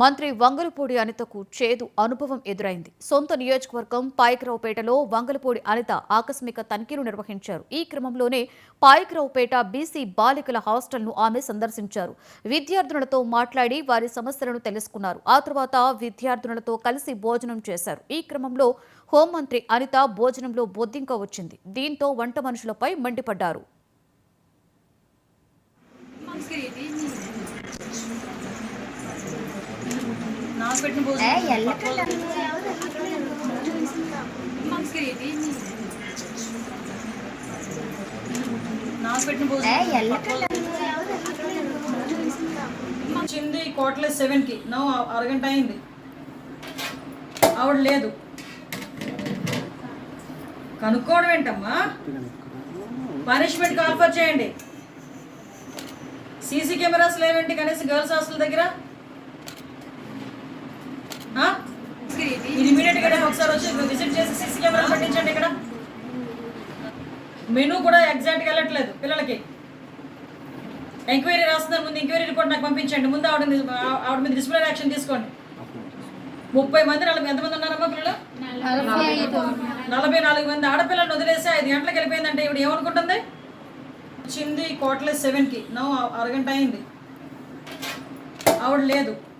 మంత్రి వంగలపూడి అనితకు చేదు అనుభవం ఎదురైంది. సొంత నియోజకవర్గం పాయకరావుపేటలో వంగలపూడి అనిత ఆకస్మిక తనిఖీలు నిర్వహించారు. ఈ క్రమంలోనే పాయకరావుపేట బీసీ బాలికల హాస్టల్ను ఆమె సందర్శించారు. విద్యార్థులతో మాట్లాడి వారి సమస్యలను తెలుసుకున్నారు. ఆ తర్వాత విద్యార్థులతో కలిసి భోజనం చేశారు. ఈ క్రమంలో హోంమంత్రి అనిత భోజనంలో బొద్దింక వచ్చింది. దీంతో వంట మనుషులపై మండిపడ్డారు నాకు పెట్టిన భోజనం నాకు పెట్టిన భోజనం వచ్చింది కోట్లే సెవెన్కి నో అరగంట అయింది. ఆవిడ లేదు. కనుక్కోవడం ఏంటమ్మా? పనిష్మెంట్ ఆఫర్ చేయండి. సీసీ కెమెరాస్ లేవేంటి కనీసం గర్ల్స్ హాస్టల్ దగ్గర? ఒకసారి వచ్చి విజిట్ చేసి సీసీ కెమెరా ఇక్కడ. మెనూ కూడా ఎగ్జాక్ట్గా వెళ్ళట్లేదు పిల్లలకి. ఎంక్వైరీ రాస్తున్నారు. ముందు ఎంక్వైరీ రిపోర్ట్ నాకు పంపించండి. ముందు ఆవిడ మీద- ఆవిడ మీద డిస్ప్లే యాక్షన్ తీసుకోండి. ముప్పై మంది నలభై ఎంతమంది ఉన్నారమ్మా పిల్లలు? నలభై నాలుగు మంది ఆడపిల్లలను వదిలేసి ఐదు గంటలకు వెళ్ళిపోయిందంటే ఇప్పుడు ఏమనుకుంటుంది? వచ్చింది కోట్లే సెవెన్కి. నో అరగంట అయింది. ఆవిడ లేదు.